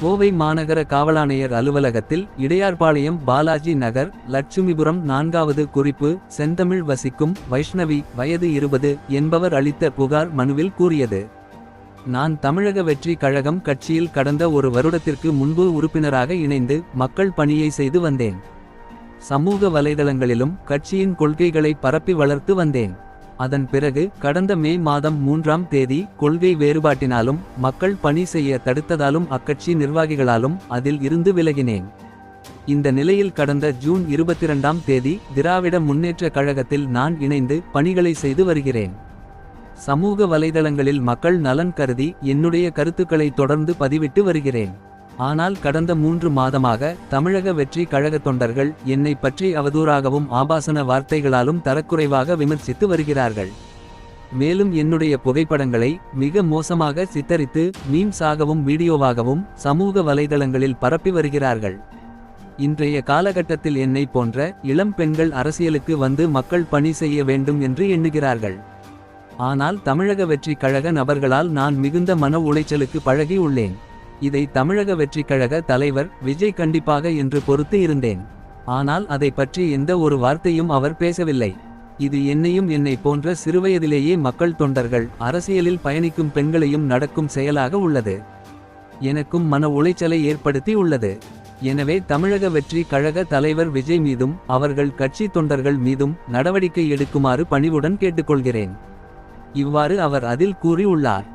கோவை மாநகர காவலாணையர் அலுவலகத்தில் இடையார்பாளையம் பாலாஜி நகர் லட்சுமிபுரம் நான்காவது குறிப்பு செந்தமிழ் வசிக்கும் வைஷ்ணவி வயது இருபது என்பவர் அளித்த புகார் மனுவில் கூறியது. நான் தமிழக வெற்றி கழகம் கட்சியில் கடந்த ஒரு வருடத்திற்கு முன்பு உறுப்பினராக இணைந்து மக்கள் பணியை செய்து வந்தேன். சமூக வலைதளங்களிலும் கட்சியின் கொள்கைகளை பரப்பி வளர்த்து வந்தேன். அதன் பிறகு கடந்த மே மாதம் மூன்றாம் தேதி கொள்கை வேறுபாட்டினாலும் மக்கள் பணி செய்ய தடுத்ததாலும் அக்கட்சி நிர்வாகிகளாலும் அதில் இருந்து விலகினேன். இந்த நிலையில் கடந்த ஜூன் இருபத்தி இரண்டாம் தேதி திராவிட முன்னேற்ற கழகத்தில் நான் இணைந்து பணிகளை செய்து வருகிறேன். சமூக வலைதளங்களில் மக்கள் நலன் கருதி என்னுடைய கருத்துக்களை தொடர்ந்து பதிவிட்டு வருகிறேன். ஆனால் கடந்த மூன்று மாதமாக தமிழக வெற்றி கழக தொண்டர்கள் என்னை பற்றி அவதூறாகவும் ஆபாசன வார்த்தைகளாலும் தரக்குறைவாக விமர்சித்து வருகிறார்கள். மேலும் என்னுடைய புகைப்படங்களை மிக மோசமாக சித்தரித்து மீம்ஸாகவும் வீடியோவாகவும் சமூக வலைதளங்களில் பரப்பி வருகிறார்கள். இன்றைய காலகட்டத்தில் என்னை போன்ற இளம் பெண்கள் அரசியலுக்கு வந்து மக்கள் பணி செய்ய வேண்டும் என்று எண்ணுகிறார்கள். ஆனால் தமிழக வெற்றி கழக நபர்களால் நான் மிகுந்த மன உளைச்சலுக்கு பழகி உள்ளேன். இதை தமிழக வெற்றி கழக தலைவர் விஜய் கண்டிப்பாக என்று பொறுத்து இருந்தேன். ஆனால் அதை பற்றி எந்த ஒரு வார்த்தையும் அவர் பேசவில்லை. இது என்னையும் என்னை போன்ற சிறுவயதிலேயே மக்கள் தொண்டர்கள் அரசியலில் பயணிக்கும் பெண்களையும் நடக்கும் செயலாக உள்ளது. எனக்கும் மன உளைச்சலை ஏற்படுத்தி உள்ளது. எனவே தமிழக வெற்றி கழக தலைவர் விஜய் மீதும் அவர்கள் கட்சி தொண்டர்கள் மீதும் நடவடிக்கை எடுக்குமாறு பணிவுடன் கேட்டுக்கொள்கிறேன். இவ்வாறு அவர் அதில் கூறியுள்ளார்.